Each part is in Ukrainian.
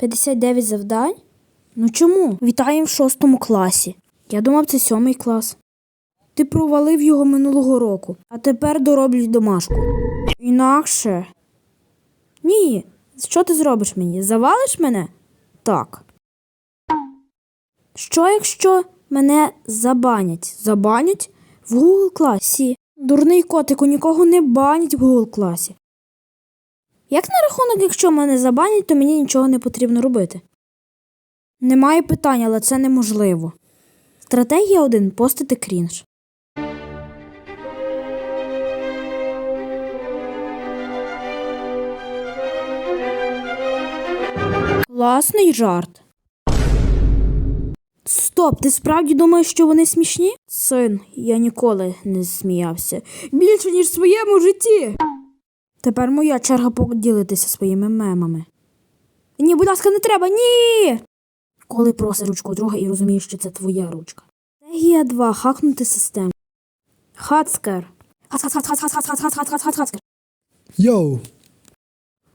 59 завдань? Ну чому? Вітаємо в шостому класі. Я думав, це сьомий клас. Ти провалив його минулого року, а тепер дороблюй домашку. Інакше. Ні. Що ти зробиш мені? Завалиш мене? Так. Що якщо мене забанять? Забанять? В Google класі. Дурний котику, нікого не банять в Google класі. Як на рахунок, якщо мене забанять, то мені нічого не потрібно робити? Немає питань, але це неможливо. Стратегія 1 постити крінж. Класний жарт. Стоп, ти справді думаєш, що вони смішні? Син, я ніколи не сміявся. Більше, ніж в своєму житті. Тепер моя черга поділитися своїми мемами. Ні, будь ласка, не треба, ні. Коли просиш ручку друга і розумієш, що це твоя ручка. Стегія 2. Хакнути систему. Хацкер. Хацкер. Йоу.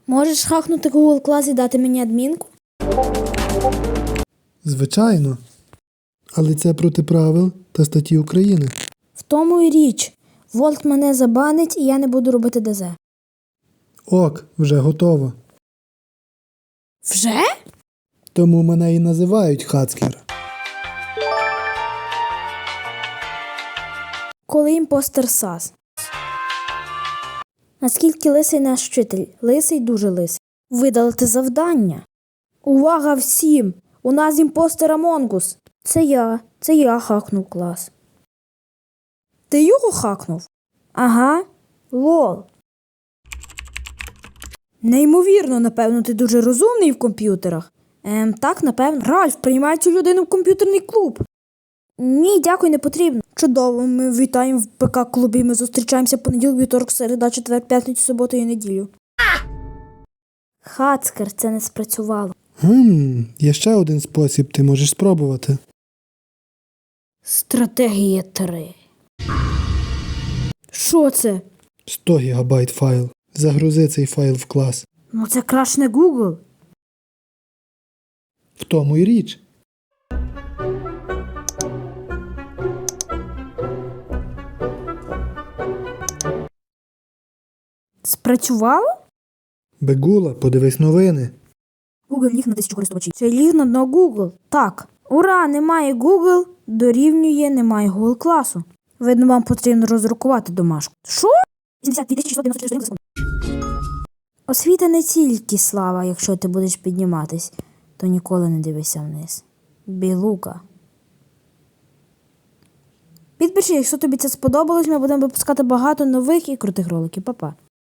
Можеш хакнути Google клас і дати мені адмінку? Звичайно. Але це проти правил та статті України. В тому і річ. Волт мене забанить і я не буду робити ДЗ. Ок, вже готово. Вже? Тому мене і називають Хацкер. Коли імпостер САС. Наскільки лисий наш вчитель? Лисий дуже лисий. Видалити завдання. Увага всім! У нас імпостер Амонгус. Це я. Це я хакнув клас. Ти його хакнув? Ага. Лол. Неймовірно, напевно, ти дуже розумний в комп'ютерах. Ем, так, напевно. Ральф, приймай цю людину в комп'ютерний клуб. Ні, дякую, не потрібно. Чудово, ми вітаємо в ПК клубі. Ми зустрічаємося понеділок, вівторок, середа, четвер, п'ятницю, суботу і неділю. Хацкер, це не спрацювало. Гм, є ще один спосіб, ти можеш спробувати. Стратегія 3. Що це? 100 гігабайт файл. Загрузи цей файл в клас. Ну це краш не Google. В тому й річ. Спрацювало? Бегула, подивись новини. Google ліг на тисячу користувачів. Це ліг на дно Google. Так. Ура! Немає Google, дорівнює немає Google класу. Видно, вам потрібно розрукувати домашку. Що? 72 694 сторінки. Освіта не тільки слава, якщо ти будеш підніматись, то ніколи не дивися вниз. Білука. Підпиши, якщо тобі це сподобалось, ми будемо випускати багато нових і крутих роликів. Па-па.